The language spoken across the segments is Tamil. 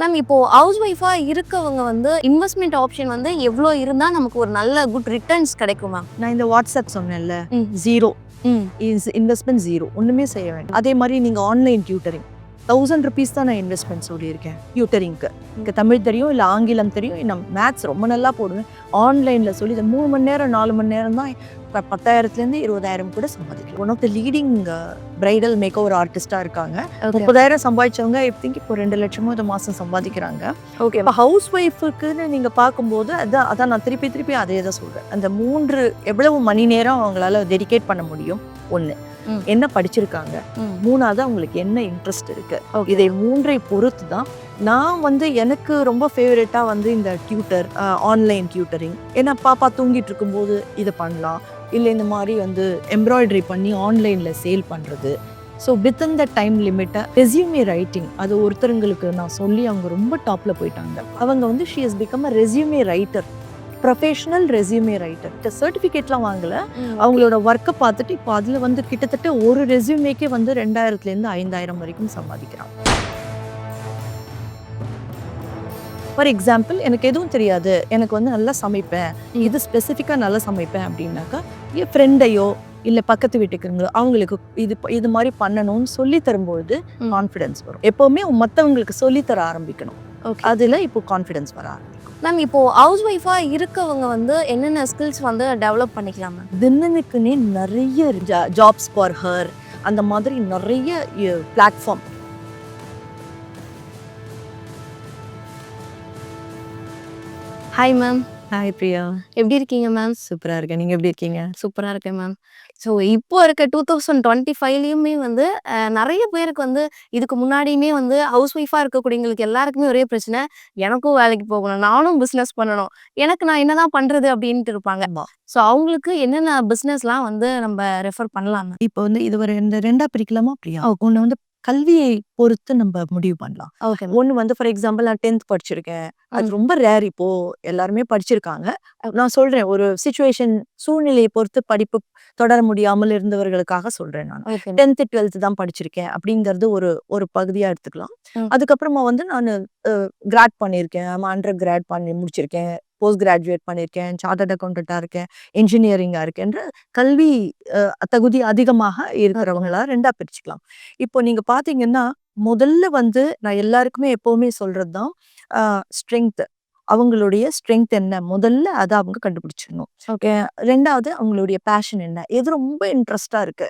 மேம் இப்போ ஹவுஸ் ஒய்ஃபா இருக்கவங்க வந்து இன்வெஸ்ட்மெண்ட் ஆப்ஷன் வந்து எவ்வளோ இருந்தா நமக்கு ஒரு நல்ல குட் ரிட்டர்ன்ஸ் கிடைக்கும்? மேம் நான் இந்த வாட்ஸ்அப் சொன்னேன்ல. ஜீரோ இன்வெஸ்ட்மெண்ட் ஜீரோ ஒன்றுமே செய்ய வேண்டாம். அதே மாதிரி நீங்கள் ஆன்லைன் டியூட்டரிங் தௌசண்ட் ருபீஸ் தான் நான் இன்வெஸ்ட்மெண்ட் சொல்லியிருக்கேன் டியூட்டரிங்க்கு இங்கே தமிழ் தெரியும் இல்லை ஆங்கிலம் தெரியும் நான் மேத்ஸ் ரொம்ப நல்லா போடுவேன். ஆன்லைனில் சொல்லி மூணு மணி நேரம் நாலு மணி நேரம் தான் இப்போ பத்தாயிரத்துலேருந்து இருபதாயிரம் கூட சம்பாதிக்கலாம். One of the leading bridal make over ஆர்டிஸ்டாக இருக்காங்க. முப்பதாயிரம் சம்பாதிச்சவங்க திங்க் இப்போ ரெண்டு லட்சமோ இந்த மாதம் சம்பாதிக்கிறாங்க. ஓகே இப்போ ஹவுஸ் ஒய்ஃபுக்குன்னு நீங்கள் பார்க்கும்போது அதான் அதான் நான் திருப்பி திருப்பி அதே தான் சொல்கிறேன் அந்த மூன்று எவ்வளவு மணி நேரம் அவங்களால டெடிகேட் பண்ண முடியும்? ஒன்று. என்ன படிச்சிருக்காங்க? மூணாவது அவங்களுக்கு என்ன இன்ட்ரெஸ்ட் இருக்கு. இதை மூன்றை பொறுத்து தான் நான் வந்து எனக்கு ரொம்ப ஃபேவரட்டாக வந்து இந்த டியூட்டர் ஆன்லைன் டியூட்டரிங் ஏன்னா பாப்பா தூங்கிட்டு இருக்கும்போது இதை பண்ணலாம். இல்லை இந்த மாதிரி வந்து எம்ப்ராய்டரி பண்ணி ஆன்லைனில் சேல் பண்ணுறது ஸோ வித்தின் த டைம் லிமிட்டை ரெஸ்யூமே ரைட்டிங் அது ஒருத்தருங்களுக்கு நான் சொல்லி அவங்க ரொம்ப டாப்பில் போயிட்டாங்க. அவங்க வந்து she is become a resume writer professional resume writer சர்டிஃபிகேட்லாம் வாங்கல. அவங்களோட ஒர்க்கை பார்த்துட்டு இப்போ அதில் வந்து கிட்டத்தட்ட ஒரு ரெஸ்யூமேக்கே வந்து ரெண்டாயிரத்துலேருந்து ஐந்தாயிரம் வரைக்கும் சம்பாதிக்கிறாங்க ஃபார் எக்ஸாம்பிள் எனக்கு எதுவும் தெரியாது. எனக்கு வந்து நல்லா சமைப்பேன். இது ஸ்பெசிஃபிக்காக நல்லா சமைப்பேன் அப்படின்னாக்கா என் ஃப்ரெண்டையோ இல்லை பக்கத்து வீட்டுக்குங்களோ அவங்களுக்கு இது இது மாதிரி பண்ணணும்னு சொல்லி தரும்பொழுது. கான்ஃபிடன்ஸ் வரும். எப்போவுமே மற்றவங்களுக்கு சொல்லித்தர ஆரம்பிக்கணும். ஓகே அதில் இப்போ கான்ஃபிடன்ஸ் வர ஆரம்பிக்கும். மேம் இப்போ ஹவுஸ் ஒய்ஃபா இருக்கவங்க வந்து என்னென்ன ஸ்கில்ஸ் வந்து டெவலப் பண்ணிக்கலாம் மேம் தினனுக்குன்னே நிறைய ஜாப்ஸ் ஃபார் ஹர் அந்த மாதிரி நிறைய platform hi ma'am hi Priya எப்படி இருக்கீங்க மேம் சூப்பராக இருக்கேன். நீங்கள் எப்படி இருக்கீங்க? சூப்பராக இருக்கேன் மேம் ஸோ இப்போ இருக்க டூ தௌசண்ட் டுவெண்ட்டி ஃபைவ்லேயுமே வந்து நிறைய பேருக்கு வந்து இதுக்கு முன்னாடியுமே வந்து ஹவுஸ் ஒய்ஃபாக இருக்கக்கூடியவங்களுக்கு எல்லாருக்குமே ஒரே பிரச்சனை. எனக்கும் வேலைக்கு போகணும் நானும் பிஸ்னஸ் பண்ணணும். எனக்கு நான் என்னதான் பண்ணுறது அப்படின்ட்டு இருப்பாங்க. ஸோ அவங்களுக்கு என்னென்ன பிஸ்னஸ்லாம் வந்து நம்ம ரெஃபர் பண்ணலாம் இப்போ வந்து இது ஒரு ரெண்டா பிரிக்கலாமா பிரியா ஒன்று வந்து கல்வியை பொறுத்து நம்ம முடிவு பண்ணலாம். ஓகே ஒன்று வந்து ஃபார் எக்ஸாம்பிள் நான் டென்த் படிச்சிருக்கேன். அது. ரொம்ப ரேர் இப்போ. எல்லாருமே படிச்சிருக்காங்க. நான் சொல்றேன் ஒரு சுச்சுவேஷன் சூழ்நிலையை பொறுத்து படிப்பு தொடர முடியாமல் இருந்தவர்களுக்காக சொல்றேன் நான். டென்த்து டுவெல்த்து தான் படிச்சிருக்கேன் அப்படிங்கிறது ஒரு ஒரு பகுதியா எடுத்துக்கலாம். அதுக்கப்புறமா வந்து நான் கிராட் பண்ணியிருக்கேன். அண்டர் கிராட் பண்ணி முடிச்சிருக்கேன். போஸ்ட் கிராஜுவேட் பண்ணியிருக்கேன் சார்ட்டர்ட் அக்கௌண்டண்ட்டாக இருக்கேன் இன்ஜினியரிங்காக இருக்கேன்ற கல்வி தகுதி அதிகமாக இருக்கிறவங்களா ரெண்டா பிரிச்சுக்கலாம். இப்போ நீங்க பாத்தீங்கன்னா முதல்ல வந்து நான் எல்லாருக்குமே எப்பவுமே சொல்றது தான் ஸ்ட்ரென்த் அவங்களுடைய ஸ்ட்ரென்த் என்ன? முதல்ல அதை அவங்க கண்டுபிடிச்சிடணும். ஓகே. ரெண்டாவது அவங்களுடைய பேஷன் என்ன? எது ரொம்ப இன்ட்ரெஸ்டா இருக்கு.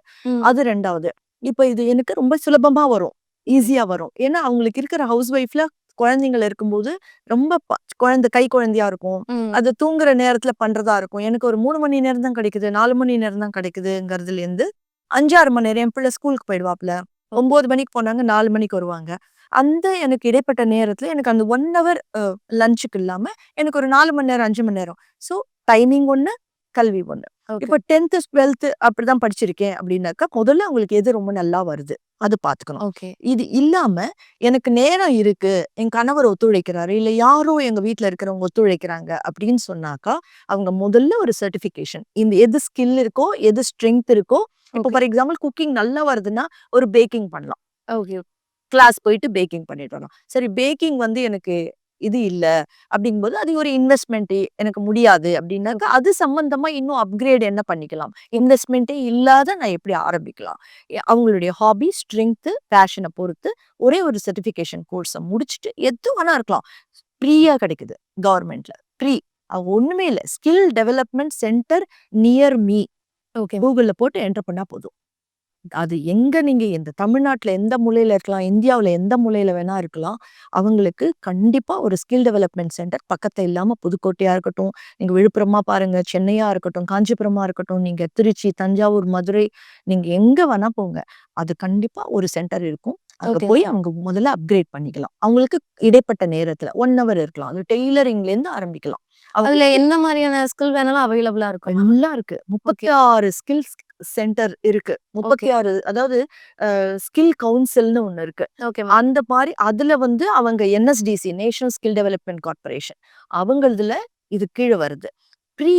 அது ரெண்டாவது. இப்போ இது எனக்கு ரொம்ப சுலபமா வரும் ஈஸியா வரும். ஏன்னா அவங்களுக்கு இருக்கிற ஹவுஸ் ஒய்ஃப்ல குழந்தைங்கள் இருக்கும்போது ரொம்ப ப- குழந்தை கை குழந்தையா இருக்கும். ம். அது தூங்குற நேரத்துல பண்றதா இருக்கும். எனக்கு ஒரு மூணு மணி நேரம் தான் கிடைக்குது நாலு மணி நேரம் தான் கிடைக்குதுங்கிறதுல இருந்து அஞ்சாறு மணி நேரம் என் பிள்ளை ஸ்கூலுக்கு போயிடுவாப்ல ஒன்பது மணிக்கு போனாங்க நாலு மணிக்கு வருவாங்க. அந்த எனக்கு இடைப்பட்ட நேரத்துல எனக்கு அந்த ஒன் ஹவர் லஞ்சுக்கு இல்லாம எனக்கு ஒரு நாலு மணி நேரம் அஞ்சு மணி நேரம். ஸோ டைமிங் ஒண்ணு கல்வி ஒண்ணு. இப்போ டென்த்து டுவெல்த்து அப்படிதான் படிச்சிருக்கேன் அப்படின்னாக்கா முதல்ல உங்களுக்கு எது ரொம்ப நல்லா வருது அது பார்த்துக்கணும். ஓகே. இது இல்லாம எனக்கு நேரம் இருக்கு என் கணவர் ஒத்துழைக்கிறாரு இல்ல யாரோ எங்க வீட்ல இருக்கிறவங்க ஒத்துழைக்கிறாங்க அப்படின்னு சொன்னாக்கா அவங்க முதல்ல ஒரு சர்டிபிகேஷன் இந்த எது ஸ்கில் இருக்கோ எது ஸ்ட்ரென்த் இருக்கோ இப்போ. ஃபார் எக்ஸாம்பிள் குக்கிங் நல்லா வருதுன்னா ஒரு பேக்கிங் பண்ணலாம். ஓகே. கிளாஸ் போயிட்டு பேக்கிங் பண்ணிட்டு வரலாம். சரி பேக்கிங் வந்து எனக்கு இது இல்ல அப்படிங்கும்போது அது ஒரு இன்வெஸ்ட்மெண்ட் எனக்கு முடியாது அப்படின்னாக்கா அது சம்பந்தமா இன்னும் அப்கிரேட் என்ன பண்ணிக்கலாம்? இன்வெஸ்ட்மெண்ட்டே இல்லாத நான் எப்படி ஆரம்பிக்கலாம்? அவங்களுடைய ஹாபி ஸ்ட்ரென்த்து பேஷனை பொறுத்து ஒரே ஒரு சர்டிஃபிகேஷன் கோர்ஸை முடிச்சுட்டு எது வேணா இருக்கலாம். ஃப்ரீயா கிடைக்குது கவர்மெண்ட்ல ஃப்ரீ ஒண்ணுமே இல்லை. Skill development centre near me okay கூகுளில் போட்டு என்டர் பண்ணா போதும். அது எங்க நீங்க இந்த தமிழ்நாட்டுல எந்த மூலையில இருக்கலாம் இந்தியாவுல எந்த மூலையில வேணா இருக்கலாம் அவங்களுக்கு கண்டிப்பா ஒரு ஸ்கில் டெவலப்மெண்ட் சென்டர் பக்கத்துல இல்லாம புதுக்கோட்டையா இருக்கட்டும் நீங்க விழுப்புரமா பாருங்க சென்னையா இருக்கட்டும் காஞ்சிபுரமா இருக்கட்டும் நீங்க திருச்சி தஞ்சாவூர் மதுரை நீங்க எங்க வேணா போங்க. அது கண்டிப்பா ஒரு சென்டர் இருக்கும். அங்க. போய் அவங்க முதல்ல அப்கிரேட் பண்ணிக்கலாம். அவங்களுக்கு இடைப்பட்ட நேரத்துல ஒன் ஹவர் இருக்கலாம். அது டெய்லரிங்ல இருந்து ஆரம்பிக்கலாம் அதுல என்ன மாதிரியான ஸ்கில் வேணாலும் அவைலபிளா இருக்கும் எல்லாம் இருக்கு. முப்பத்தி ஆறு ஸ்கில்ஸ் சென்டர் இருக்கு. முப்பத்தி ஆறு அதாவது ஸ்கில் கவுன்சில்னு ஒண்ணு இருக்கு. ஓகே அந்த மாதிரி அதுல வந்து அவங்க NSDC national skill development corporation அவங்களதுல இது கீழே வருது. Free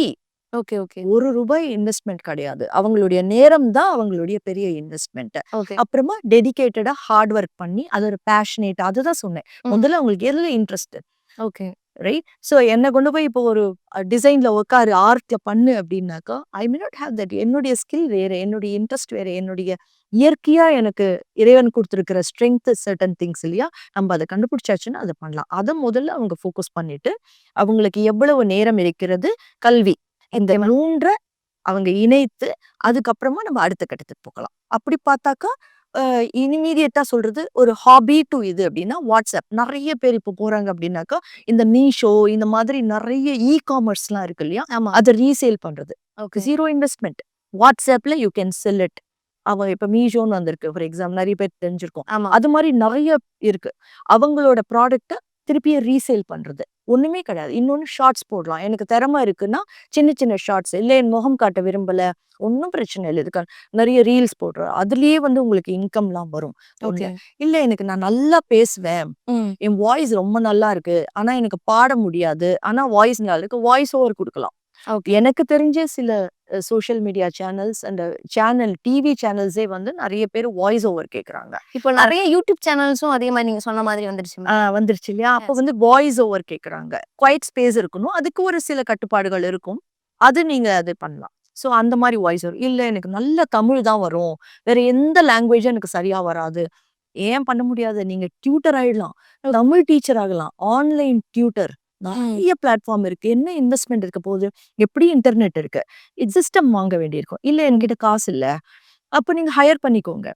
okay okay. ஒரு ரூபாய் இன்வெஸ்ட்மெண்ட் கிடையாது. அவங்களுடைய நேரம் தான் அவங்களுடைய பெரிய இன்வெஸ்ட்மெண்ட் அப்புறமா டெடிகேட்டடா ஹார்ட் ஒர்க் பண்ணி அது ஒரு பேஷனேட் அதுதான் சொன்னேன். முதல்ல அவங்களுக்கு எதுல இன்ட்ரெஸ்ட் ஓகே. ரைட் ஸோ என்னை கொண்டு போய் இப்போ ஒரு டிசைன்ல உட்காரு ஆர்ட்ல பண்ணு அப்படின்னாக்கா I may not have that என்னுடைய ஸ்கில் வேற என்னுடைய இன்ட்ரெஸ்ட் வேற என்னுடைய இயற்கையா எனக்கு இறைவன் கொடுத்துருக்கிற ஸ்ட்ரென்த் சர்டன் திங்ஸ் இல்லையா? நம்ம அதை கண்டுபிடிச்சாச்சுன்னா அதை பண்ணலாம். அதை முதல்ல அவங்க ஃபோக்கஸ் பண்ணிட்டு அவங்களுக்கு எவ்வளவு நேரம் இருக்கிறது? கல்வி. இந்த. மூன்ற அவங்க இணைத்து அதுக்கப்புறமா நம்ம அடுத்த கட்டத்துக்கு போகலாம். அப்படி பார்த்தாக்கா இனிமீடியட்டா சொல்றது ஒரு ஹாபி டு இது அப்படின்னா வாட்ஸ்அப். நிறைய பேர் இப்போ போறாங்க அப்படின்னாக்கா இந்த மீஷோ இந்த மாதிரி நிறைய இ காமர்ஸ்லாம் இருக்கு இல்லையா? ஆமா அதை ரீசேல் பண்றது. ஜீரோ இன்வெஸ்ட்மெண்ட் வாட்ஸ்அப்ல யூ கேன் செல் இட் அவன் இப்ப மீஷோன்னு வந்திருக்கு. ஃபார் எக்ஸாம்பிள் நிறைய பேர் தெரிஞ்சிருக்கும். ஆமா. அது மாதிரி நிறைய இருக்கு. அவங்களோட ப்ராடக்ட்டை திருப்பிய ரீசேல் பண்றது. ஒண்ணுமே கிடையாது. இன்னொன்னு ஷார்ட்ஸ் போடலாம். எனக்கு திறமை இருக்குன்னா சின்ன சின்ன ஷார்ட்ஸ் இல்லை என் முகம் காட்ட விரும்பல. ஒன்றும் பிரச்சனை இல்லை. இதுக்கு நிறைய ரீல்ஸ் போடுறோம் அதுலயே வந்து உங்களுக்கு இன்கம்லாம் வரும். இல்ல எனக்கு நான் நல்லா பேசுவேன். என் வாய்ஸ் ரொம்ப நல்லா இருக்கு. ஆனா எனக்கு பாட முடியாது. ஆனா வாய்ஸ் நல்லா இருக்கு. வாய்ஸ் ஓவர் கொடுக்கலாம். எனக்கு தெரிஞ்ச சில social media channels and channel TV சேனல்ஸே வந்து நிறைய பேர் வாய்ஸ் ஓவர் கேக்குறாங்க. இப்போ நிறைய யூடியூப் சேனல்ஸும் அதே மாதிரி நீங்க சொன்ன மாதிரி வந்துருச்சு வந்துருச்சு இல்லையா? அப்போ வந்து வாய்ஸ் ஓவர் கேக்குறாங்க. குவைட் ஸ்பேஸ் இருக்கணும். அதுக்கு ஒரு சில கட்டுப்பாடுகள் இருக்கும். அது நீங்க அது பண்ணலாம். ஸோ அந்த மாதிரி வாய்ஸ் ஓவர் இல்ல எனக்கு நல்ல தமிழ் தான் வரும். வேற எந்த லாங்குவேஜும் எனக்கு சரியா வராது. ஏன் பண்ண முடியாது? நீங்க டியூட்டர் ஆயிடலாம். தமிழ் டீச்சர் ஆகலாம். ஆன்லைன் டியூட்டர் நிறைய பிளாட்ஃபார்ம் இருக்கு. என்ன இன்வெஸ்ட்மெண்ட் இருக்க போகுது? எப்படி இன்டர்நெட் இருக்கு? சிஸ்டம் வாங்க வேண்டியிருக்கும். இல்ல என்கிட்ட காசு இல்ல. அப்போ நீங்க ஹையர் பண்ணிக்கோங்க.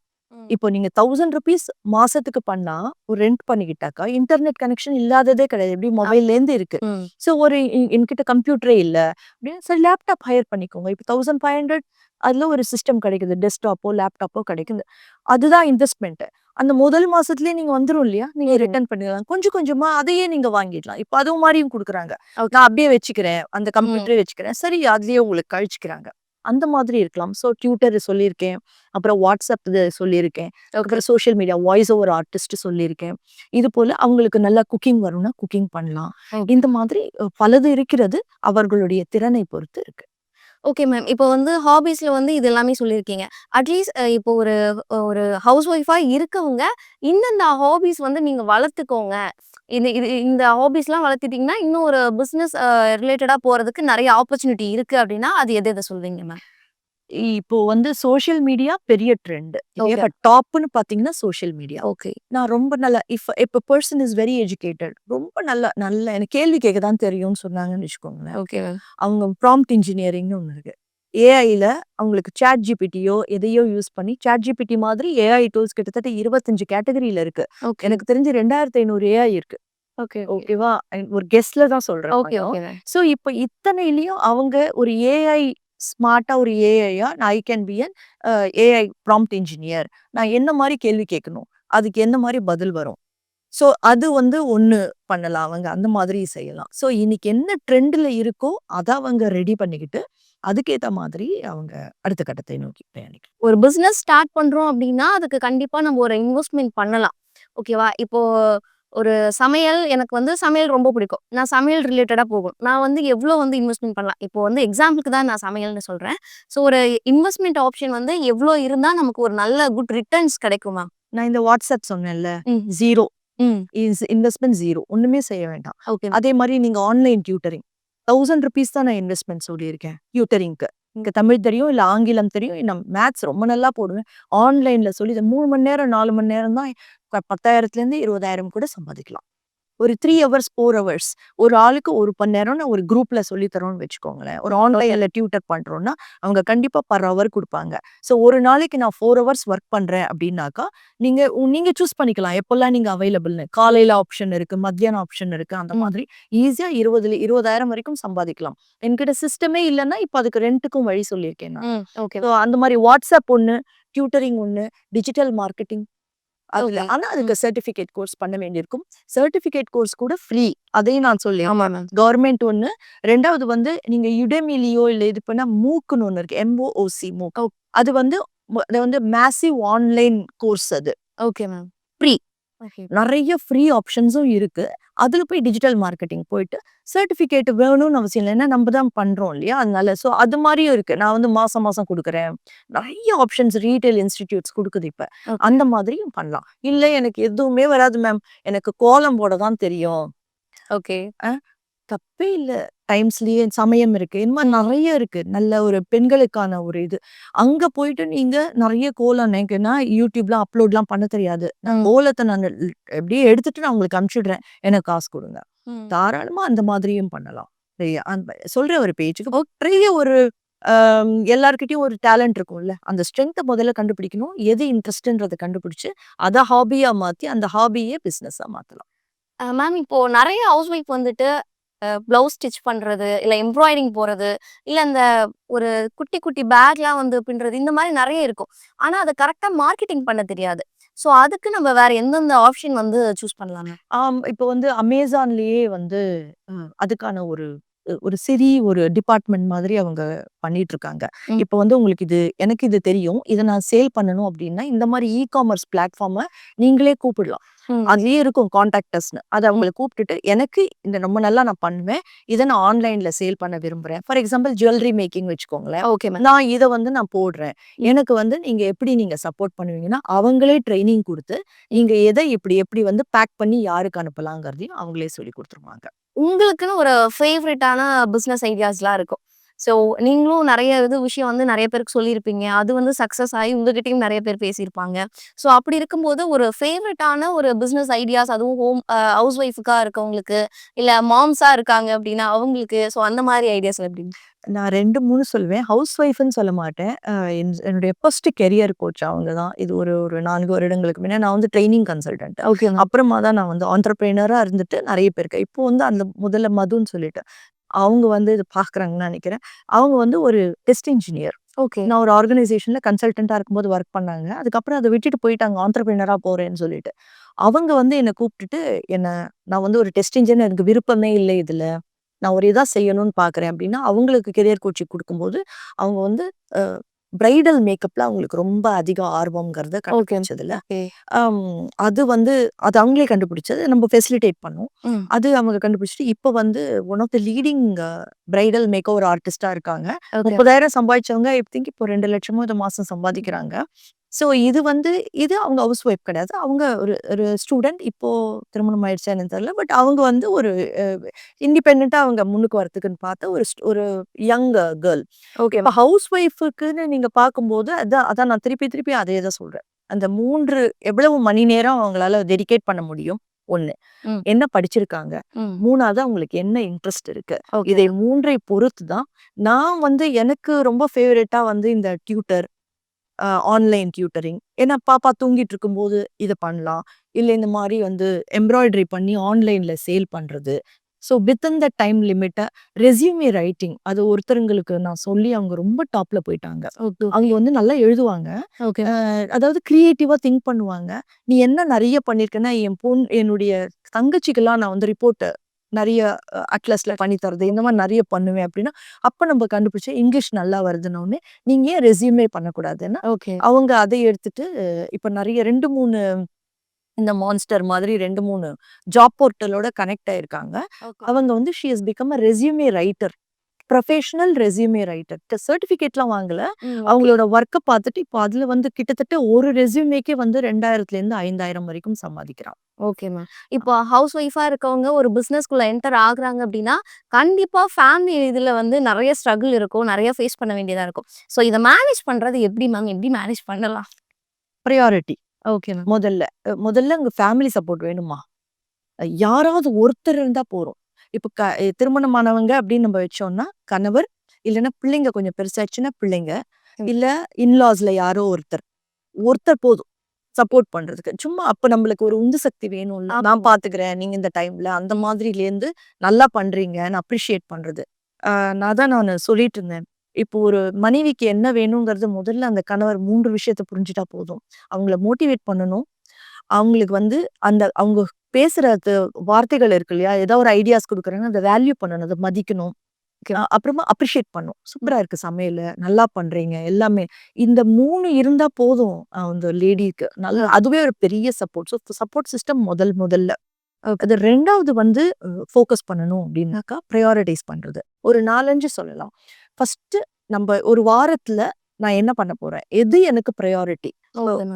இப்போ நீங்க தௌசண்ட் ருபீஸ் மாசத்துக்கு பண்ணா ஒரு ரெண்ட் பண்ணிக்கிட்டாக்கா இன்டர்நெட் கனெக்ஷன் இல்லாததே கிடையாது. எப்படி மொபைல்ல இருந்து இருக்கு. ஸோ ஒரு என்- என்கிட்ட கம்ப்யூட்டரே இல்ல. அப்படின்னு சரி லேப்டாப் ஹையர் பண்ணிக்கோங்க. இப்போ தௌசண்ட் ஃபைவ் ஹண்ட்ரட் அதுல ஒரு சிஸ்டம் கிடைக்குது. டெஸ்க்டாப்போ லேப்டாப்போ கிடைக்குது. அதுதான் இன்வெஸ்ட்மெண்ட் அந்த முதல் மாசத்துலயே நீங்க வந்துரும் இல்லையா? நீங்க. ரிட்டர்ன் பண்ணிடலாம். கொஞ்சம் கொஞ்சமா அதையே நீங்க வாங்கிடலாம். இப்போ அதுவும் மாதிரியும் கொடுக்குறாங்க. நான் அப்படியே வச்சுக்கிறேன். அந்த கம்ப்யூட்டரே வச்சுக்கிறேன். சரி அதுலயே உங்களுக்கு கழிச்சுக்கிறாங்க. அந்த மாதிரி இருக்கலாம். ஸோ டியூட்டர் சொல்லியிருக்கேன். அப்புறம் வாட்ஸ்அப் இது சொல்லியிருக்கேன். அப்புறம் social media voice over artist சொல்லியிருக்கேன். இது போல அவங்களுக்கு நல்லா குக்கிங் வரும்னா குக்கிங் பண்ணலாம். இந்த மாதிரி பலது இருக்கிறது அவர்களுடைய திறனை பொறுத்து இருக்கு. ஓகே மேம் இப்போ வந்து ஹாபீஸ்ல வந்து இது எல்லாமே சொல்லியிருக்கீங்க. அட்லீஸ்ட் இப்போ ஒரு ஒரு ஹவுஸ் ஒய்ஃபா இருக்கவங்க இந்தந்த ஹாபீஸ் வந்து நீங்க வளர்த்துக்கோங்க. இது இது இந்த ஹாபீஸ்லாம் வளர்த்துட்டீங்கன்னா இன்னும் ஒரு பிஸ்னஸ் ரிலேட்டடாக போகிறதுக்கு நிறைய ஆப்பர்ச்சுனிட்டி இருக்குது அப்படின்னா அது எதை எதை சொல்வீங்க மேம் இப்போ வந்து சோஷியல் மீடியா பெரிய ட்ரெண்ட். டாப்னு பாத்தீங்கன்னா சோஷியல் மீடியா. ஓகே. நான் ரொம்ப நல்லா இஃப் இப்போ பர்சன் இஸ் வெரி எஜுகேட்டட் ரொம்ப நல்லா நல்ல எனக்கு கேள்வி கேட்க தான் தெரியும்னு சொன்னாங்கன்னு வச்சுக்கோங்களேன். ஓகே. அவங்க ப்ராம்ப்ட் இன்ஜினியரிங்னு ஒன்று இருக்கு. ஏஐல அவங்களுக்கு சேட் ஜிபிடியோ எதையோ யூஸ் பண்ணி சேட் ஜிபிடி மாதிரி ஏஐ டூல்ஸ் கிட்டத்தட்ட இருபத்தஞ்சு கேட்டகரியில இருக்கு. எனக்கு தெரிஞ்சு ரெண்டாயிரத்தி ஐநூறு ஏஐ இருக்கு. ஓகே ஓகேவா? ஒரு கெஸ்ட்ல தான் சொல்றேன் ஓகே ஓகே. ஸோ இப்போ இத்தனையிலையும் அவங்க ஒரு ஏஐ ஸ்மார்ட்டாக ஒரு ஏஐயா நான் I can be an AI prompt engineer நான் என்ன மாதிரி கேள்வி கேட்கணும் அதுக்கு என்ன மாதிரி பதில் வரும்? ஸோ அது வந்து ஒன்று பண்ணலாம். அவங்க அந்த மாதிரி செய்யலாம். ஸோ இன்னைக்கு என்ன ட்ரெண்டில் இருக்கோ அதை அவங்க ரெடி பண்ணிக்கிட்டு அதுக்கேற்ற மாதிரி அவங்க அடுத்த கட்டத்தை நோக்கி பயணிக்கலாம் ஒரு பிஸ்னஸ் ஸ்டார்ட் பண்ணுறோம் அப்படின்னா அதுக்கு கண்டிப்பாக நம்ம ஒரு இன்வெஸ்ட்மெண்ட் பண்ணலாம். ஓகேவா இப்போ ஒரு சமையல் எனக்கு வந்து சமையல் ரொம்ப பிடிக்கும். நான் சமையல் ரிலேட்டடா போகும். நான் வந்து எவ்வளோ வந்து இன்வெஸ்ட்மெண்ட் பண்ணலாம். இப்போ வந்து எக்ஸாம்பிளுக்கு தான் நான் சமையல்னு சொல்றேன். ஸோ ஒரு இன்வெஸ்ட்மெண்ட் ஆப்ஷன் வந்து எவ்வளோ இருந்தா நமக்கு ஒரு நல்ல குட் ரிட்டர்ன்ஸ் கிடைக்குமா நான் இந்த வாட்ஸ்அப் சொன்னேன்ல. ஜீரோ இன்வெஸ்ட்மெண்ட் ஜீரோ ஒண்ணுமே செய்ய வேண்டாம். ஓகே அதே மாதிரி நீங்க ஆன்லைன் டியூட்டரிங் தௌசண்ட் ருபீஸ் தான் நான் இன்வெஸ்ட்மெண்ட் சொல்லியிருக்கேன் டியூட்டரிங்க்கு இங்கே தமிழ் தெரியும் இல்லை ஆங்கிலம் தெரியும். நான் மேத்ஸ் ரொம்ப நல்லா போடுவேன். ஆன்லைனில் சொல்லி மூணு மணி நேரம் நாலு மணி நேரம் தான் பத்தாயிரத்துலேருந்து இருபதாயிரம் கூட சம்பாதிக்கலாம். ஒரு த்ரீ ஹவர்ஸ் ஃபோர் ஹவர்ஸ் ஒரு ஆளுக்கு ஒரு மணி நேரம் நான் ஒரு குரூப்ல சொல்லி தரோம்னு வச்சுக்கோங்களேன். ஒரு ஆன்லைன்ல டியூட்டர் பண்றோம்னா அவங்க கண்டிப்பா பர் ஹவர் கொடுப்பாங்க. ஸோ ஒரு நாளைக்கு நான் ஃபோர் ஹவர்ஸ் ஒர்க் பண்றேன் அப்படின்னாக்கா நீங்க நீங்க சூஸ் பண்ணிக்கலாம். எப்பெல்லாம் நீங்க அவைலபிள்னு காலையில ஆப்ஷன் இருக்கு மத்தியானம் ஆப்ஷன் இருக்கு அந்த. மாதிரி ஈஸியா இருபதுல இருபதாயிரம் வரைக்கும் சம்பாதிக்கலாம். என்கிட்ட சிஸ்டமே இல்லைன்னா இப்போ அதுக்கு ரெண்டுக்கும் வழி சொல்லியிருக்கேன் நான். அந்த மாதிரி வாட்ஸ்அப் ஒன்று டியூட்டரிங் ஒன்று டிஜிட்டல் மார்க்கெட்டிங் அதுல. Okay. ஆனா அதுக்கு சர்டிபிகேட் கோர்ஸ் பண்ண வேண்டியிருக்கும். சர்டிபிகேட் கோர்ஸ் கூட ஃப்ரீ அதையும் நான் சொல்லி கவர்மெண்ட் ஒன்று ரெண்டாவது வந்து நீங்க யுடெமிலியோ இல்லை இது பண்ணா மூக்குன்னு ஒன்று இருக்கு. எம்ஓஓசி மூக். அது வந்து அது வந்து மேசிவ் ஆன்லைன் கோர்ஸ் அது. Okay ma'am. ஓகே. நிறைய ஃப்ரீ ஆப்ஷன்ஸும் இருக்கு. அதுல போய் டிஜிட்டல் மார்க்கெட்டிங் போயிட்டு சர்டிஃபிகேட் வேணும்னு அவசியம் இல்லை. ஏன்னா நம்ம தான் பண்றோம் இல்லையா? அதனால ஸோ அது மாதிரியும் இருக்கு. நான் வந்து மாசம் மாசம் கொடுக்குறேன். நிறைய ஆப்ஷன்ஸ் ரீட்டைல் இன்ஸ்டிடியூட்ஸ் கொடுக்குது இப்ப. அந்த மாதிரியும் பண்ணலாம். இல்லை எனக்கு எதுவுமே வராது மேம் எனக்கு கோலம் போட தான் தெரியும் ஓகே தப்பே இல்ல. டைம்ஸ்லயே சமயம் இருக்கு. இந்த மாதிரி நிறைய இருக்கு. நல்ல ஒரு பெண்களுக்கான ஒரு இது. அங்க போயிட்டு நீங்க நிறைய கோலம் நினைக்கனா யூடியூப்ல அப்லோட்லாம் பண்ண தெரியாது. நான் ம். கோலத்தை நான் எப்படியே எடுத்துட்டு நான் உங்களுக்கு அனுப்பிச்சிடுறேன் எனக்கு காசு கொடுங்க. தாராளமா அந்த மாதிரியும் பண்ணலாம். சரியா? அந்த சொல்ற ஒரு பேஜுக்கு நிறைய ஒரு ஆம், எல்லார்கிட்டயும் ஒரு டேலண்ட் இருக்கும்ல. அந்த ஸ்ட்ரென்த்தை முதல்ல கண்டுபிடிக்கணும். எது இன்ட்ரெஸ்ட்ன்றதை கண்டுபிடிச்சு அதை ஹாபியா மாத்தி அந்த ஹாபியே பிசினஸா மாத்தலாம். மேம் இப்போ நிறைய ஹவுஸ் ஒய்ஃப் வந்துட்டு ப்ளவுஸ் ஸ்டிச் பண்றது இல்ல எம்ப்ராய்டிங் போறது இல்ல அந்த ஒரு குட்டி குட்டி பேக்லாம் வந்து பின்றது இந்த மாதிரி நிறைய இருக்கும். ஆனா அதை கரெக்டா மார்க்கெட்டிங் பண்ண தெரியாது. ஸோ அதுக்கு நம்ம வேற எந்தெந்த ஆப்ஷன் வந்து சூஸ் பண்ணலாங்க? ஆம் இப்போ வந்து அமேசான்லயே வந்து அதுக்கான ஒரு ஒரு சிறி ஒரு டிபார்ட்மெண்ட் மாதிரி அவங்க பண்ணிட்டு இருக்காங்க ம். இப்போ வந்து உங்களுக்கு இது எனக்கு இது தெரியும். இதை நான் சேல் பண்ணணும் அப்படின்னா இந்த மாதிரி இ காமர்ஸ் பிளாட்ஃபார்மை நீங்களே கூப்பிடலாம். அதுலயே இருக்கும் கான்டாக்டர்ஸ்னு அதை அவங்களை கூப்பிட்டுட்டு எனக்கு இந்த ரொம்ப நல்லா நான் பண்ணுவேன். இதை நான் ஆன்லைன்ல சேல் பண்ண விரும்புறேன். ஃபார் எக்ஸாம்பிள் ஜுவல்லரி மேக்கிங் வச்சுக்கோங்களேன். Okay ma'am. நான் இதை வந்து நான் போடுறேன். எனக்கு வந்து நீங்க எப்படி நீங்க சப்போர்ட் பண்ணுவீங்கன்னா அவங்களே ட்ரைனிங் கொடுத்து நீங்க எதை இப்படி எப்படி வந்து பேக் பண்ணி யாருக்கு அனுப்பலாங்கிறதையும் அவங்களே சொல்லி கொடுத்துருவாங்க. உங்களுக்குன்னு ஒரு ஃபேவரட்டான பிஸ்னஸ் ஐடியாஸ்லாம் இருக்கும். ஸோ நீங்களும் நிறைய இது விஷயம் வந்து நிறைய பேருக்கு சொல்லியிருப்பீங்க. அது வந்து சக்ஸஸ் ஆகி உங்ககிட்டயும் நிறைய பேர் பேசியிருப்பாங்க. ஸோ அப்படி இருக்கும்போது ஒரு ஃபேவரட்டான ஒரு பிஸ்னஸ் ஐடியாஸ் அதுவும் ஹோம் ஹவுஸ் ஒய்ஃபுக்காக இருக்கவங்களுக்கு இல்லை மாம்ஸாக இருக்காங்க அப்படின்னா அவங்களுக்கு ஸோ அந்த மாதிரி ஐடியாஸ் எப்படி? நான் ரெண்டு மூணு சொல்லுவேன் ஹவுஸ் ஒய்ஃப்னு சொல்ல மாட்டேன். என்னுடைய ஃபர்ஸ்ட் கெரியர் கோச் அவங்க தான் இது ஒரு ஒரு நான்கு வருடங்களுக்கு முன்னே நான் வந்து ட்ரைனிங் கன்சல்டன்ட் ஓகே அப்புறமா தான் நான் வந்து ஆண்டர்பிரினரா இருந்துட்டு நிறைய பேருக்கு இப்போ வந்து அந்த முதல்ல மதுன்னு சொல்லிட்டு அவங்க வந்து இது பாக்குறாங்கன்னு நினைக்கிறேன். அவங்க வந்து ஒரு டெஸ்ட் இன்ஜினியர் ஓகே நான் ஒரு ஆர்கனைசேஷன்ல கன்சல்டண்டா இருக்கும்போது ஒர்க் பண்ணாங்க. அதுக்கப்புறம் அதை விட்டுட்டு போயிட்டாங்க. ஆண்டர்பிரினரா போறேன்னு சொல்லிட்டு. அவங்க வந்து என்னை கூப்பிட்டுட்டு என்ன நான் வந்து ஒரு டெஸ்ட் இன்ஜினியர் எனக்கு விருப்பமே இல்லை இதுல. நான் ஒரு இதா செய்யணும்னு பாக்குறேன் அப்படின்னா அவங்களுக்கு கெரியர் கோச்சிங் கொடுக்கும்போது அவங்க வந்து பிரைடல் மேக்கப்ல அவங்களுக்கு ரொம்ப அதிக ஆர்வம்ங்கிறத கண்டுபிடிச்சதுல. அது வந்து அது அவங்களே கண்டுபிடிச்சது. நம்ம ஃபெசிலிட்டேட் பண்ணோம். அது அவங்க கண்டுபிடிச்சிட்டு இப்போ வந்து one of the leading bridal make over ஆர்டிஸ்டா இருக்காங்க. முப்பதாயிரம் சம்பாதிச்சவங்க ஐ திங்க் இப்போ ரெண்டு லட்சமோ இந்த மாசம் சம்பாதிக்கிறாங்க. ஸோ இது வந்து இது அவங்க ஹவுஸ் ஒய்ஃப் கிடையாது. அவங்க ஒரு ஒரு ஸ்டூடெண்ட். இப்போ திருமணம் ஆயிடுச்சா எனக்கு தெரியல. பட் அவங்க வந்து ஒரு இண்டிபெண்ட்டாக அவங்க முன்னுக்கு வரத்துக்குன்னு பார்த்த ஒரு ஒரு யங் கேர்ள். ஓகே. இப்போ ஹவுஸ் ஒய்ஃபுக்குன்னு நீங்க பார்க்கும்போது அதான் அதான் நான் திருப்பி திருப்பி அதே தான் சொல்றேன். அந்த மூன்று எவ்வளவு மணி நேரம் அவங்களால டெடிகேட் பண்ண முடியும்? ஒண்ணு. ம். என்ன படிச்சிருக்காங்க? ம். மூணாவது அவங்களுக்கு என்ன இன்ட்ரெஸ்ட் இருக்கு? ஓகே. இதை மூன்றை பொறுத்து தான் நான் வந்து எனக்கு ரொம்ப ஃபேவரட்டா வந்து இந்த டியூட்டர் ஆன்லைன் டியூட்டரிங். ஏன்னா பாப்பா தூங்கிட்டு இருக்கும்போது இதை பண்ணலாம். இல்லை இந்த மாதிரி வந்து எம்ப்ராய்டரி பண்ணி ஆன்லைன்ல சேல் பண்றது. ஸோ வித்தின் த டைம் லிமிட்டை ரெசியூமே ரைட்டிங் அது ஒருத்தருங்களுக்கு நான் சொல்லி அவங்க ரொம்ப டாப்ல போயிட்டாங்க. அவங்க வந்து நல்லா எழுதுவாங்க. அதாவது கிரியேட்டிவா திங்க் பண்ணுவாங்க. நீ என்ன நிறைய பண்ணிருக்கேன்னா என் பொன் என்னுடைய தங்கச்சிக்கெல்லாம் நான் வந்து ரிப்போர்ட் நிறைய அட்லஸ்ல பண்ணி தரது. இந்த மாதிரி நிறைய பண்ணுவேன் அப்படின்னா அப்ப நம்ம கண்டுபிடிச்ச இங்கிலீஷ் நல்லா வருதுன்னு நீங்க ஏன் ரெசியூமே பண்ணக்கூடாதுன்னா ஓகே. அவங்க அதை எடுத்துட்டு இப்ப நிறைய ரெண்டு மூணு இந்த மான்ஸ்டர் மாதிரி ரெண்டு மூணு ஜாப் போர்ட்டலோட கனெக்ட் ஆயிருக்காங்க. அவங்க வந்து she is become a resume writer. Professional resume writer. சர்டிஃபிகேட்லாம் வாங்கல. அவங்களோட ஒர்க்கை பார்த்துட்டு இப்போ அதுல வந்து கிட்டத்தட்ட ஒரு ரெசியூமேக்கே வந்து ரெண்டாயிரத்துல இருந்து ஐந்தாயிரம் வரைக்கும் சம்பாதிக்கிறான். ஓகே மேம் இப்போ ஹவுஸ் ஒய்ஃபா இருக்கவங்க ஒரு பிசினஸ்க்குள்ள என்டர் ஆகுறாங்க அப்படின்னா கண்டிப்பா ஃபேமிலி இதுல வந்து நிறைய ஸ்ட்ரகிள் இருக்கும். நிறைய ஃபேஸ் பண்ண வேண்டியதா இருக்கும். ஸோ இதை மேனேஜ் பண்றது எப்படி மேம்? எப்படி மேனேஜ் பண்ணலாம்? ப்ரையாரிட்டி. ஓகே மேம் முதல்ல முதல்ல உங்க ஃபேமிலி சப்போர்ட் வேணுமா? யாராவது ஒருத்தர் இருந்தா போறோம் இப்போ க திருமணமானவங்க அப்படின்னு நம்ம வச்சோம்னா கணவர் இல்லைன்னா பிள்ளைங்க கொஞ்சம் பெருசாச்சுன்னா பிள்ளைங்க. இல்ல இன்லாஸ்ல யாரோ ஒருத்தர். ஒருத்தர் போதும். சப்போர்ட் பண்றதுக்கு. சும்மா அப்ப நம்மளுக்கு ஒரு உந்து சக்தி வேணும்ல. நான். பாத்துக்கிறேன் நீங்க இந்த டைம்ல. அந்த மாதிரில இருந்து நல்லா பண்றீங்க. நான் அப்ரிஷியேட் பண்றது. நான் தான் நான் சொல்லிட்டு இருந்தேன் இப்போ ஒரு மனைவிக்கு என்ன வேணுங்கிறது முதல்ல அந்த கணவர் மூன்று விஷயத்த புரிஞ்சுட்டா போதும். அவங்கள மோட்டிவேட் பண்ணணும். அவங்களுக்கு வந்து அந்த அவங்க பேசுறது வார்த்தைகள் இருக்கு இல்லையா? ஏதோ ஒரு ஐடியாஸ் கொடுக்குறாங்க அதை வேல்யூ பண்ணணும். அதை மதிக்கணும். அஹ் அப்புறமா அப்ரிஷியேட் பண்ணும். சூப்பரா இருக்கு சமையல். நல்லா பண்றீங்க எல்லாமே. இந்த மூணு இருந்தா போதும் அந்த லேடிக்கு. நல்ல அதுவே ஒரு பெரிய சப்போர்ட். ஸோ சப்போர்ட் சிஸ்டம் முதல் முதல்ல. அது ரெண்டாவது வந்து ஃபோக்கஸ் பண்ணணும் அப்படின்னாக்கா ப்ரையாரிட்டைஸ் பண்றது. ஒரு நாலஞ்சு சொல்லலாம். ஃபர்ஸ்ட் நம்ம ஒரு வாரத்துல நான் என்ன பண்ண போறேன்? எது எனக்கு ப்ரையாரிட்டி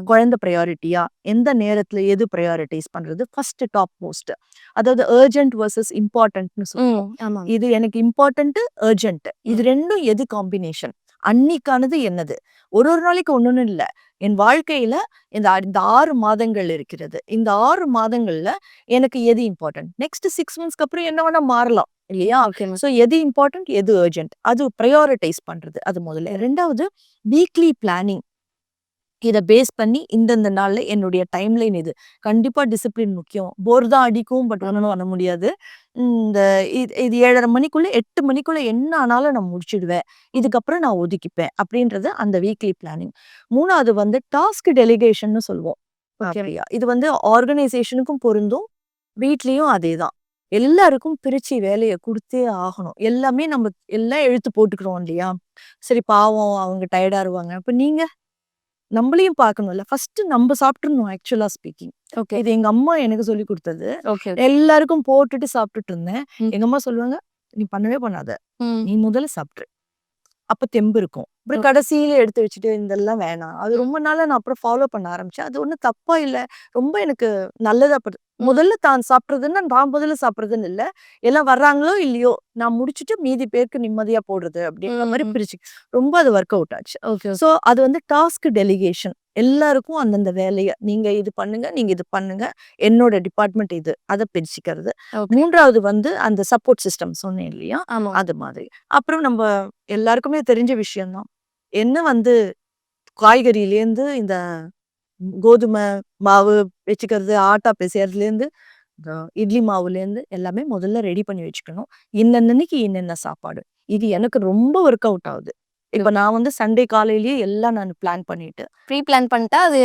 குழந்தை ப்ரையாரிட்டியா எந்த நேரத்துல எது ப்ரையாரிட்டைஸ் பண்றது? ஃபர்ஸ்ட் டாப் மோஸ்ட் அதாவது அர்ஜென்ட் வர்சஸ் இம்பார்ட்டன்ட்னு சொல்லுவோம். இது எனக்கு இம்பார்ட்டன்ட் அர்ஜென்ட் இது ரெண்டும் எது காம்பினேஷன் அன்னிக்கானது என்னது? ஒரு ஒரு நாளைக்கு ஒன்னொன்னு இல்ல. என் வாழ்க்கையில இந்த ஆறு மாதங்கள் இருக்கிறது. இந்த ஆறு மாதங்கள்ல எனக்கு எது இம்பார்ட்டன்ட் நெக்ஸ்ட் சிக்ஸ் மந்த்ஸ்க்கு அப்புறம் என்ன வேணா மாறலாம். இல்லையா ஸோ எது இம்பார்ட்டன்ட் எது அர்ஜென்ட் அது ப்ரையாரிட்டைஸ் பண்றது அது முதல்ல. ரெண்டாவது வீக்லி பிளானிங் இதை பேஸ் பண்ணி இந்தந்த நாள்ல என்னுடைய டைம்லைன் இது. கண்டிப்பா டிசிப்ளின் முக்கியம். போர் தான் அடிக்கும் பட் ஒன்றும் பண்ண முடியாது. இந்த இது இது ஏழரை மணிக்குள்ள எட்டு மணிக்குள்ள என்ன ஆனாலும் நான் முடிச்சிடுவேன். இதுக்கப்புறம் நான் ஒதுக்கிப்பேன் அப்படின்றது அந்த வீக்லி பிளானிங் மூணாவது வந்து டாஸ்க் டெலிகேஷன்னு சொல்லுவோம். அப்படியா இது வந்து ஆர்கனைசேஷனுக்கும் பொருந்தும் வீட்லயும் அதே தான் எல்லாருக்கும் பிரிச்சு வேலையை கொடுத்தே ஆகணும். எல்லாமே நம்ம எல்லாம் எழுத்து போட்டுக்கிறோம் இல்லையா? சரி பாவம் அவங்க டயர்டா இருவாங்க. அப்ப நீங்க நம்மளையும் பார்க்கணும்ல ஃபர்ஸ்ட் நம்ம சாப்பிட்டுருணும் ஆக்சுவலா ஸ்பீக்கிங் ஓகே இது எங்க அம்மா எனக்கு சொல்லி கொடுத்தது. எல்லாருக்கும் போட்டுட்டு சாப்பிட்டுட்டு இருந்தேன். எங்க அம்மா சொல்லுவாங்க நீ பண்ணவே பண்ணாத. நீ முதல்ல சாப்பிட்ரு அப்ப தெம்பு இருக்கும். அப்புறம். கடைசியில எடுத்து வச்சுட்டு இதெல்லாம் வேணாம். அது ரொம்ப நாளா நான் அப்புறம் ஃபாலோ பண்ண ஆரம்பிச்சேன். அது ஒண்ணும் தப்பா இல்ல. ரொம்ப எனக்கு நல்லதா படுது. முதல்ல தான் சாப்பிடுறதுன்னா நான் முதல்ல சாப்பிடுறதுன்னு இல்ல. எல்லாம் வர்றாங்களோ இல்லையோ நான் முடிச்சுட்டு மீதி பேருக்கு நிம்மதியா போடுறது அப்படின்ற மாதிரி. பிரிச்சு. ரொம்ப அது ஒர்க் அவுட் ஆச்சு. ஓகே ஸோ அது வந்து டாஸ்க் டெலிகேஷன் எல்லாருக்கும் அந்தந்த வேலையை நீங்க இது பண்ணுங்க நீங்க இது பண்ணுங்க. என்னோட டிபார்ட்மெண்ட் இது. அதை பிரிச்சுக்கிறது. மூன்றாவது வந்து அந்த சப்போர்ட் சிஸ்டம் சொன்னேன் இல்லையா? அது மாதிரி. அப்புறம் நம்ம எல்லாருக்குமே தெரிஞ்ச விஷயம்தான் என்ன வந்து காய்கறியிலேருந்து இந்த கோதுமை மாவு வச்சுக்கிறது ஆட்டா பிசையறதுலேருந்து இட்லி மாவுலேருந்து எல்லாமே முதல்ல ரெடி பண்ணி வச்சுக்கணும். இன்னன்னைக்கு இன்னென்ன சாப்பாடு? இது எனக்கு ரொம்ப ஒர்க் அவுட் ஆகுது. இப்ப நான் வந்து சண்டே காலையிலேயே எல்லாம் நான் பிளான் பண்ணிட்டு ப்ரீ பிளான் பண்ணிட்டா அது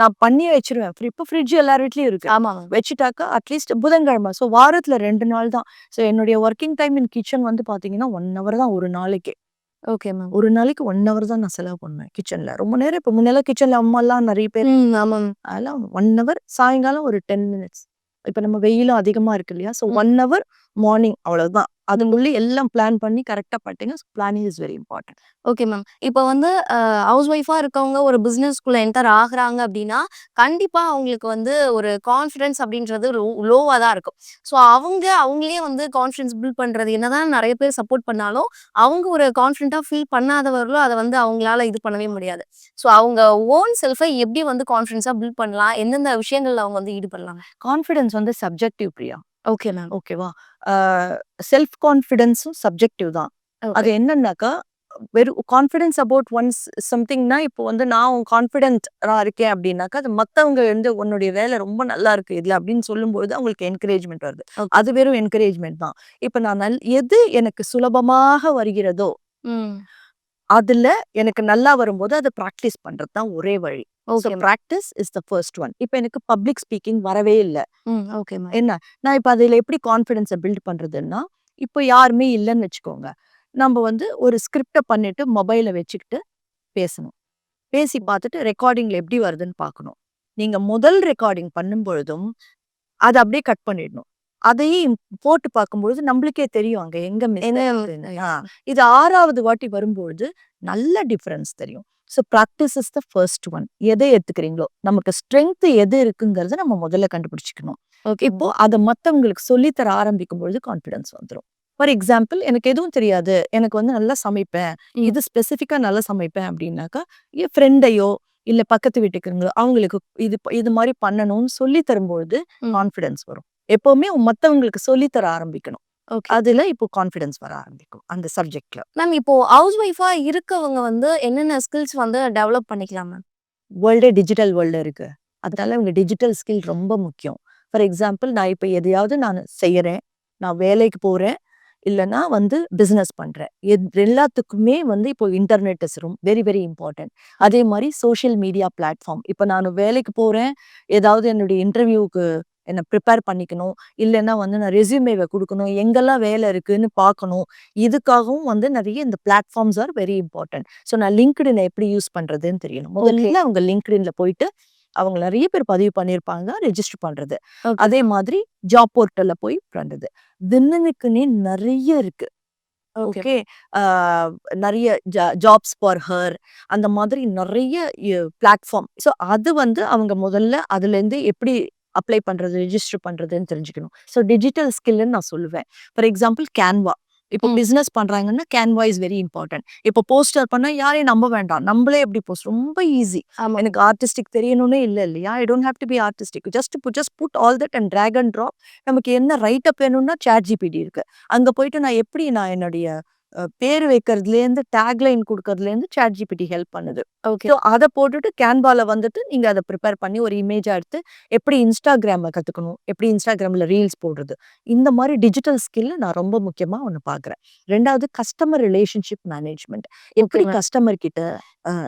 நான் பண்ணி வச்சிருவேன். இப்ப ஃப்ரிட்ஜ் எல்லார் வீட்லயும் இருக்கு. ஆமாம் வச்சுட்டாக்கா அட்லீஸ்ட் புதன்கிழமை. ஸோ வாரத்துல ரெண்டு நாள் தான். ஸோ என்னுடைய ஒர்க்கிங் டைம் இன் கிச்சன் வந்து பாத்தீங்கன்னா ஒன் ஹவர் தான் ஒரு நாளைக்கு. ஓகே மேம் ஒரு நாளைக்கு ஒன் ஹவர் தான் நான் செலவு பண்ணுவேன் கிச்சன்ல ரொம்ப நேரம் இப்போ முன்னெல்லாம் கிச்சன்ல அம்மா எல்லாம் நிறைய பேர் ம் ஆமாம் அதெல்லாம் ஒன் ஹவர் சாயங்காலம் ஒரு டென் மினிட்ஸ் இப்ப நம்ம வெயிலும் அதிகமா இருக்கு இல்லையா? ஸோ. ஒன் ஹவர் மார்னிங் அவ்வளவுதான். அதுக்குள்ளே எல்லாம் பிளான் பண்ணி கரெக்டா பண்ணிட்டீங்க. Planning is very important okay ma'am இப்போ வந்து ஹவுஸ் ஒய்ஃபாக இருக்கவங்க ஒரு பிஸ்னஸ்க்குள்ளே என்டர் ஆகுறாங்க அப்படின்னா கண்டிப்பாக அவங்களுக்கு வந்து ஒரு கான்ஃபிடென்ஸ் அப்படின்றது லோவாக தான் இருக்கும். ஸோ அவங்க அவங்களே வந்து கான்ஃபிடென்ஸ் பில்ட் பண்ணுறது என்னதான் நிறைய பேர் சப்போர்ட் பண்ணாலும் அவங்க ஒரு கான்ஃபிடென்ட்டாக ஃபீல் பண்ணாதவர்களும் அதை வந்து அவங்களால இது பண்ணவே முடியாது. ஸோ அவங்க ஓன் செல்ஃபை எப்படி வந்து கான்ஃபிடென்ஸாக பில்ட் பண்ணலாம்? எந்தெந்த விஷயங்கள்ல அவங்க வந்து ஈடுபடலாம்? கான்ஃபிடன்ஸ் வந்து சப்ஜெக்டிவ் பிரியா. Okay ma'am. ஓகேவா? செல்ஃப் கான்ஃபிடென்ஸும் சப்ஜெக்டிவ் தான். அது என்னன்னாக்கா வெறும் கான்ஃபிடன்ஸ் அபவுட் ஒன்ஸ் சம்திங்னா இப்போ வந்து நான் கான்ஃபிடென்ட் இருக்கேன் அப்படின்னாக்கா அது மத்தவங்க வந்து உன்னுடைய வேலை ரொம்ப நல்லா இருக்கு இதுல அப்படின்னு சொல்லும்போது அவங்களுக்கு என்கரேஜ்மெண்ட் வருது. அது வெறும் என்கரேஜ்மெண்ட் தான். இப்போ நான் நல் எது எனக்கு சுலபமாக வருகிறதோ அதுல எனக்கு நல்லா வரும்போது அதை ப்ராக்டிஸ் பண்றது தான் ஒரே வழி. Practice is the first one இப்போ எனக்கு பப்ளிக் ஸ்பீக்கிங் வரவே இல்லை. ம் ஓகே மேம். என்ன? நான் இப்போ அதில் எப்படி கான்ஃபிடென்ஸை பில்ட் பண்ணுறதுன்னா இப்போ யாருமே இல்லைன்னு வச்சுக்கோங்க. நம்ம வந்து ஒரு ஸ்கிரிப்டை பண்ணிட்டு மொபைலை வச்சுக்கிட்டு பேசணும். பேசி பார்த்துட்டு ரெக்கார்டிங்கில் எப்படி வருதுன்னு பார்க்கணும். நீங்கள் முதல் ரெக்கார்டிங் பண்ணும் பொழுதும் அதை அப்படியே கட் பண்ணிடணும். அதையும் போட்டு பார்க்கும்பொழுது நம்மளுக்கே தெரியும் அங்கே எங்க இது ஆறாவது வாட்டி வரும்பொழுது நல்ல டிஃபரன்ஸ் தெரியும். So practice is the first one எதை எடுத்துக்கிறீங்களோ நமக்கு ஸ்ட்ரென்த் எது இருக்குங்கிறத நம்ம முதல்ல கண்டுபிடிச்சிக்கணும். ஓகே. இப்போ அதை மத்தவங்களுக்கு சொல்லித்தர ஆரம்பிக்கும் பொழுது கான்ஃபிடன்ஸ் வந்துடும் ஃபார் எக்ஸாம்பிள் எனக்கு எதுவும் தெரியாது. எனக்கு வந்து நல்லா சமைப்பேன். இது ஸ்பெசிஃபிக்கா நல்லா சமைப்பேன் அப்படின்னாக்கா என் ஃப்ரெண்டையோ இல்ல பக்கத்து வீட்டுக்குங்க அவங்களுக்கு இது இது மாதிரி பண்ணணும்னு சொல்லி தரும்பொழுது. கான்ஃபிடன்ஸ் வரும். எப்பவுமே மத்தவங்களுக்கு சொல்லி தர ஆரம்பிக்கணும் அதுல இப்போ கான்ஃபிடன்ஸ் வர ஆரம்பிக்கும் அந்த சப்ஜெக்ட்ல மேம் இப்போ ஹவுஸ் ஒய்ஃபா இருக்கவங்க வந்து என்னென்ன ஸ்கில்ஸ் வந்து டெவலப் பண்ணிக்கலாம் மேம் வேர்ல்டே டிஜிட்டல் வேர்ல்டு இருக்கு. அதனால இவங்க டிஜிட்டல் ஸ்கில் ரொம்ப முக்கியம். ஃபார் எக்ஸாம்பிள் நான் இப்போ எதையாவது நான் செய்யறேன் நான் வேலைக்கு போறேன் இல்லைன்னா வந்து பிஸ்னஸ் பண்றேன். எத் எல்லாத்துக்குமே வந்து இப்போ இன்டர்நெட் இஸ் ரொம்ப வெரி வெரி இம்பார்ட்டன்ட் அதே மாதிரி சோஷியல் மீடியா பிளாட்ஃபார்ம் இப்போ நான் வேலைக்கு போறேன் ஏதாவது என்னுடைய இன்டர்வியூக்கு என்ன ப்ரிப்பேர் பண்ணிக்கணும். இல்லைன்னா வந்து நான் ரெஸ்யூமேவை கொடுக்கணும். எங்கெல்லாம் வேலை இருக்குன்னு பார்க்கணும் இதுக்காகவும் வந்து நிறைய இந்த platforms are very important so நான் லிங்க்டின் எப்படி யூஸ் பண்றதுன்னு தெரியணும். முதல்ல அவங்க லிங்க்டின்ல போயிட்டு அவங்க நிறைய பேர் பதிவு பண்ணியிருப்பாங்க ரெஜிஸ்டர் பண்றது. அதே மாதிரி ஜாப் போர்ட்டல்ல போய் பண்றது. தினனுக்குன்னே நிறைய இருக்கு. ஓகே நிறைய ஜாப்ஸ் ஃபார் ஹர் அந்த மாதிரி நிறைய பிளாட்ஃபார்ம் ஸோ அது வந்து அவங்க முதல்ல அதுல இருந்து எப்படி அப்ளை பண்றது ரெஜிஸ்டர் பண்றதுன்னு தெரிஞ்சுக்கணும். ஸோ டிஜிட்டல் ஸ்கில்னு நான் சொல்லுவேன். ஃபார் எக்ஸாம்பிள் கேன்வா இப்போ ம். பிசினஸ் பண்றாங்கன்னா கேன்வா இஸ் வெரி இம்பார்ட்டன்ட் இப்போ போஸ்டர் பண்ணா யாரையும் நம்ப வேண்டாம். நம்மளே எப்படி போஸ்ட் ரொம்ப ஈஸி எனக்கு ஆர்டிஸ்டிக் தெரியணும்னே இல்லை இல்லையா? I don't have to be artistic just just put all that and drag and drop நமக்கு என்ன ரைட் அப் வேணும்னா சாட் ஜிபிடி இருக்கு. அங்க போயிட்டு நான் எப்படி நான் என்னுடைய பேர் வைக்கிறதுலேருந்து டேக்லைன் கொடுக்கறதுலேருந்து சாட் ஜிபிடி ஹெல்ப் பண்ணுது. ஓகே. ஸோ அதை போட்டுட்டு கேன்வால வந்துட்டு நீங்க அதை ப்ரிப்பேர் பண்ணி ஒரு இமேஜா எடுத்து எப்படி இன்ஸ்டாகிராமை கத்துக்கணும் எப்படி இன்ஸ்டாகிராம்ல ரீல்ஸ் போடுறது இந்த மாதிரி டிஜிட்டல் ஸ்கில் நான் ரொம்ப முக்கியமா ஒன்று பார்க்குறேன் ரெண்டாவது கஸ்டமர் ரிலேஷன்ஷிப் மேனேஜ்மெண்ட். எப்படி. கஸ்டமர் கிட்ட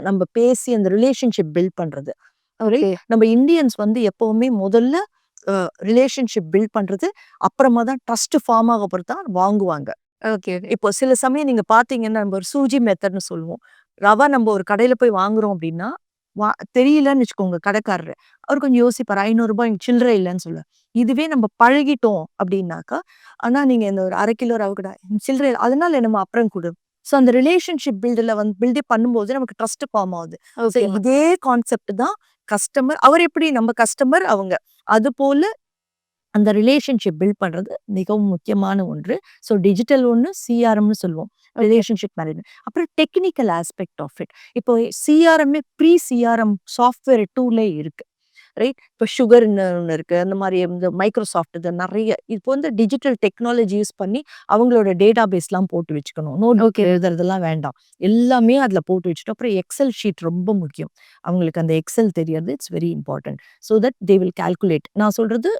நம்ம பேசி அந்த ரிலேஷன்ஷிப் பில்ட் பண்றது. ஓகே. நம்ம இந்தியன்ஸ் வந்து எப்பவுமே முதல்ல ரிலேஷன்ஷிப் பில்ட் பண்றது அப்புறமா தான் ட்ரஸ்ட் ஃபார்ம் ஆக பொறுத்து தான் வாங்குவாங்க. ஓகே இப்போ சில சமயம் நீங்க பாத்தீங்கன்னா நம்ம ஒரு சூஜி மெத்தட்னு சொல்லுவோம். ரவா நம்ம ஒரு கடையில போய் வாங்குறோம் அப்படின்னா வா தெரியலன்னு வச்சுக்கோங்க கடைக்காரரு. அவர் கொஞ்சம் யோசிப்பார் ஐநூறு ரூபாய் எனக்கு சில்லறை இல்லைன்னு சொல்ல இதுவே நம்ம பழகிட்டோம் அப்படின்னாக்கா ஆனா நீங்க இந்த ஒரு அரை கிலோ ரவை கடை சில்லறை இல்ல, அதனால நம்ம அப்புறம் கொடு. ஸோ அந்த ரிலேஷன்ஷிப் பில்டில் வந்து பில்டே பண்ணும்போது நமக்கு ட்ரஸ்ட் ஃபார்ம் ஆகுது. இதே கான்செப்ட் தான் கஸ்டமர் அவர் எப்படி நம்ம கஸ்டமர் அவங்க. அது போல அந்த ரிலேஷன்ஷிப் பில்ட் பண்றது மிகவும் முக்கியமான ஒன்று. ஸோ டிஜிட்டல் ஒன்று சிஆர்எம்னு சொல்லுவோம். ரிலேஷன்ஷிப் மேனேஜ்மெண்ட் அப்புறம் டெக்னிக்கல் ஆஸ்பெக்ட் ஆஃப் இட் இப்போ சிஆர்எம்ஏ ப்ரீ சிஆர்எம் சாஃப்ட்வேர் டூலே இருக்கு. ரைட் இப்போ சுகர்னு ஒன்று இருக்கு. அந்த மாதிரி இந்த மைக்ரோசாஃப்ட் இது நிறைய. இப்போ வந்து டிஜிட்டல் டெக்னாலஜி யூஸ் பண்ணி அவங்களோட டேட்டா பேஸ்லாம் போட்டு வச்சுக்கணும். Note Okay. எழுதுறதெல்லாம் வேண்டாம். எல்லாமே அதில் போட்டு வச்சுட்டு அப்புறம் எக்ஸல் ஷீட் ரொம்ப முக்கியம். அவங்களுக்கு அந்த எக்ஸல் தெரியறது it's very important so that they will calculate நான் சொல்றது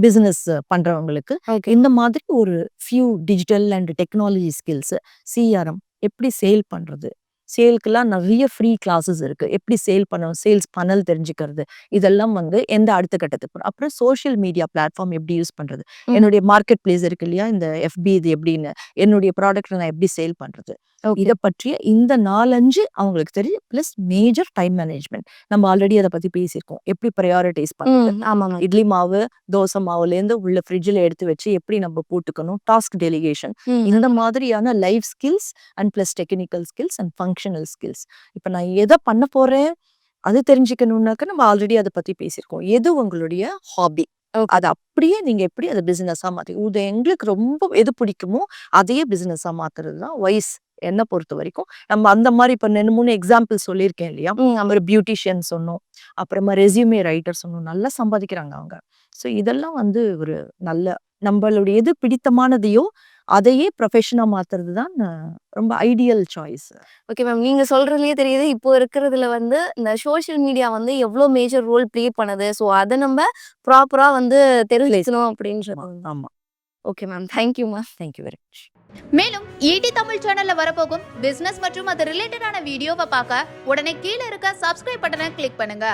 பிஸ்னஸ் பண்றவங்களுக்கு இந்த மாதிரி ஒரு few digital and technology skills CRM எப்படி சேல் பண்றது? சேல்க்குலாம் நிறைய ஃப்ரீ கிளாஸஸ் இருக்கு. எப்படி சேல் பண்ணணும் சேல்ஸ் பண்ணல் தெரிஞ்சுக்கிறது? இதெல்லாம் வந்து எந்த அடுத்த கட்டத்துக்கு போறோம். அப்புறம் சோஷியல் மீடியா பிளாட்ஃபார்ம் எப்படி யூஸ் பண்றது? ம். என்னுடைய மார்க்கெட் பிளேஸ் இருக்கு இல்லையா? இந்த எஃபி இது எப்படின்னு என்னுடைய ப்ராடக்ட் நான் எப்படி சேல் பண்றது? ஓகே இதை பற்றிய இந்த நாலஞ்சு அவங்களுக்கு தெரியும். Plus major time management. நம்ம ஆல்ரெடி அதை பத்தி பேசியிருக்கோம். எப்படி ப்ரையாரிட்டைஸ் பண்றது? ம். ஆமாங்க. இட்லி மாவு தோசை மாவுலேருந்து உள்ள ஃப்ரிட்ஜில் எடுத்து வச்சு எப்படி நம்ம போட்டுக்கணும்? Task delegation. இந்த மாதிரியான life skills and plus technical skills and functional skills. இப்போ நான் எதை பண்ண போறேன்? அது தெரிஞ்சுக்கணும்னாக்க நம்ம ஆல்ரெடி அதை பத்தி பேசியிருக்கோம். எது உங்களுடைய ஹாபி. அது அப்படியே நீங்க எப்படி அதை பிசினஸா மாத்தி இது எங்களுக்கு ரொம்ப எது பிடிக்குமோ அதையே பிசினஸா மாத்துறது தான் வயஸ் என்ன பொறுத்த வரைக்கும். நம்ம அந்த மாதிரி இப்போ ரெண்டு மூணு எக்ஸாம்பிள் சொல்லியிருக்கேன் இல்லையா? ம். ஆமா ஒரு பியூட்டிஷியன் சொன்னோம். அப்புறமா ரெஸ்யூமே ரைட்டர் சொன்னோம். நல்லா சம்பாதிக்கிறாங்க அவங்க. ஸோ இதெல்லாம் வந்து ஒரு நல்ல நம்மளுடைய எது பிடித்தமானதையோ அதையே ப்ரொஃபஷனாக மாத்துறது தான் ரொம்ப ஐடியல் சாய்ஸ் ஓகே மேம் நீங்க சொல்றதுலயே தெரியுது. இப்போ இருக்கிறதுல வந்து இந்த சோஷியல் மீடியா வந்து எவ்வளோ மேஜர் ரோல் ப்ளே பண்ணுது. ஸோ அதை நம்ம ப்ராப்பரா வந்து தெரிஞ்சுக்கணும் அப்படின்றது ஆமா okay ma'am thank you ma'am thank you very much மேலும் ஈடி தமிழ் சேனல்ல வரப்போகும் பிசினஸ் மற்றும் அது ரிலேட்டடான வீடியோவை பார்க்க உடனே கீழே இருக்க சப்ஸ்கிரைப் பட்டனை கிளிக் பண்ணுங்க.